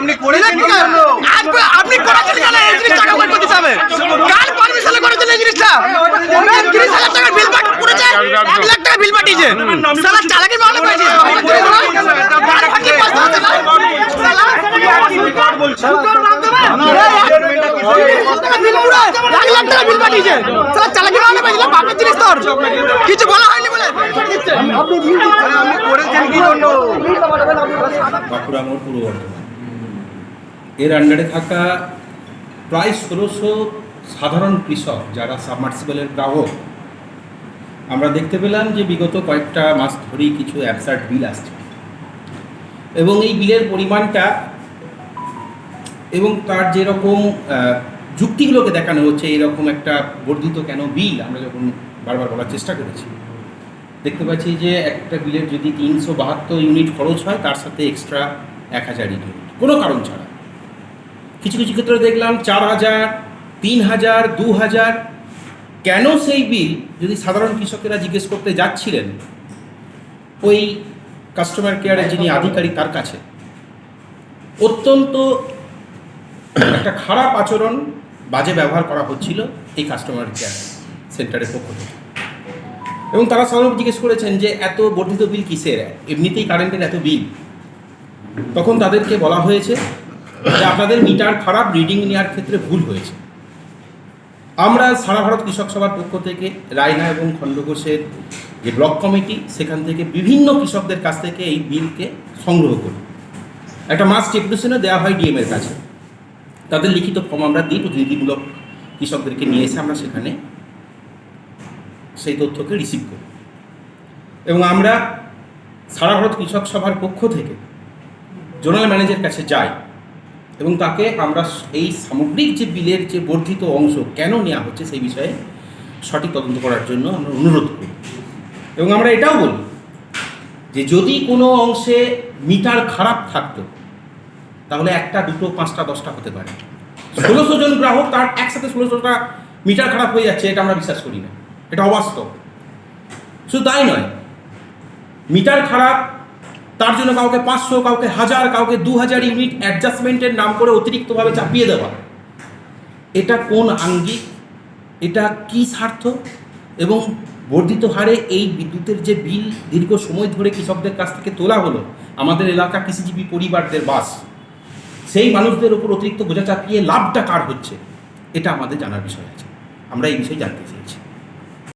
আপনি করেছেন আপনি করেছেন কেন? এই জিনিসটা কাউকে করতে দিতে হবে? কার পারমিশনে করেছেন এই জিনিসটা? তিরিশ হাজার টাকার বিল পাঠ করেছে এক লাখ টাকা বিল পাঠিয়েছে। সালা চালাকি মামলা করেছে। সালা চালাকি মামলা করেছিল বাপের জিনিস তোর কিছু বলা হয়নি বলে আপনি করেছেন কি জন্য বাঁকুড়া মোড় পূর্ব বর্ধমান। এর আন্ডারে থাকা প্রায় ষোলোশো সাধারণ কৃষক যারা সাবমার্সিবলের গ্রাহক, আমরা দেখতে পেলাম যে বিগত কয়েকটা মাস ধরেই কিছু অ্যাবসার্ট বিল আসছে। এবং এই বিলের পরিমাণটা এবং তার যেরকম যুক্তিগুলোকে দেখানো হচ্ছে, এরকম একটা বর্ধিত কেন বিল আমরা যখন বারবার বলার চেষ্টা করেছি, দেখতে পাচ্ছি যে একটা বিলের যদি তিনশো বাহাত্তর ইউনিট খরচ হয়, তার সাথে এক্সট্রা এক হাজার ইউনিট কোনো কারণ ছাড়া। কিছু কিছু ক্ষেত্রে দেখলাম চার হাজার, তিন হাজার, দু হাজার। কেন সেই বিল? যদি সাধারণ কৃষকেরা জিজ্ঞেস করতে যাচ্ছিলেন, ওই কাস্টমার কেয়ারের যিনি আধিকারিক তার কাছে। অত্যন্ত একটা খারাপ আচরণ বাজে ব্যবহার করা হচ্ছিল এই কাস্টমার কেয়ার সেন্টারের পক্ষ থেকে। এবং তারা সাধারণত জিজ্ঞেস করেছেন যে, এত বর্ধিত বিল কিসের? এমনিতেই কারেন্টের এত বিল। তখন তাদেরকে বলা হয়েছে যে আপনাদের মিটার খারাপ রিডিং নেওয়ার ক্ষেত্রে ভুল হয়েছে। আমরা সারা ভারত কৃষক সভার পক্ষ থেকে, রায়না এবং খণ্ডঘোষের যে ব্লক কমিটি, সেখান থেকে বিভিন্ন কৃষকদের কাছ থেকে এই বিলকে সংগ্রহ করি। একটা মাস ডেপুটেশনও দেওয়া হয় ডিএমের কাছে। তাদের লিখিত ফর্ম আমরা দিই, প্রতিনিধিমূলক কৃষকদেরকে নিয়ে এসে আমরা সেখানে সেই তথ্যকে রিসিভ করি। এবং আমরা সারা ভারত কৃষক সভার পক্ষ থেকে, জোনাল ম্যানেজারের কাছে যাই। এবং তাকে আমরা এই সামগ্রিক যে বিলের যে বর্ধিত অংশ কেন নেওয়া হচ্ছে সেই বিষয়ে সঠিক তদন্ত করার জন্য আমরা অনুরোধ করি। এবং আমরা এটাও বলি যে যদি কোনো অংশে মিটার খারাপ থাকতো, তাহলে একটা, দুটো, পাঁচটা, দশটা হতে পারে। ষোলোশো জন গ্রাহক তার একসাথে ষোলোশোটা মিটার খারাপ হয়ে যাচ্ছে, এটা আমরা বিশ্বাস করি না। এটা অবাস্তব। শুধু তাই নয়, মিটার খারাপ তার জন্য কাউকে পাঁচশো, কাউকে হাজার, কাউকে দু হাজার ইউনিট অ্যাডজাস্টমেন্টের নাম করে অতিরিক্তভাবে চাপিয়ে দেওয়া। এটা কোন আঙ্গিক? এটা কি স্বার্থ? এবং বর্ধিত হারে এই বিদ্যুতের যে বিল দীর্ঘ সময় ধরে কৃষকদের কাছ থেকে তোলা হলো, আমাদের এলাকা কৃষিজীবী পরিবারদের বাস, সেই মানুষদের উপর অতিরিক্ত বোঝা চাপিয়ে লাভটা কার হচ্ছে? এটা আমাদের জানার বিষয় আছে। আমরা এই বিষয়ে জানতে চেয়েছি।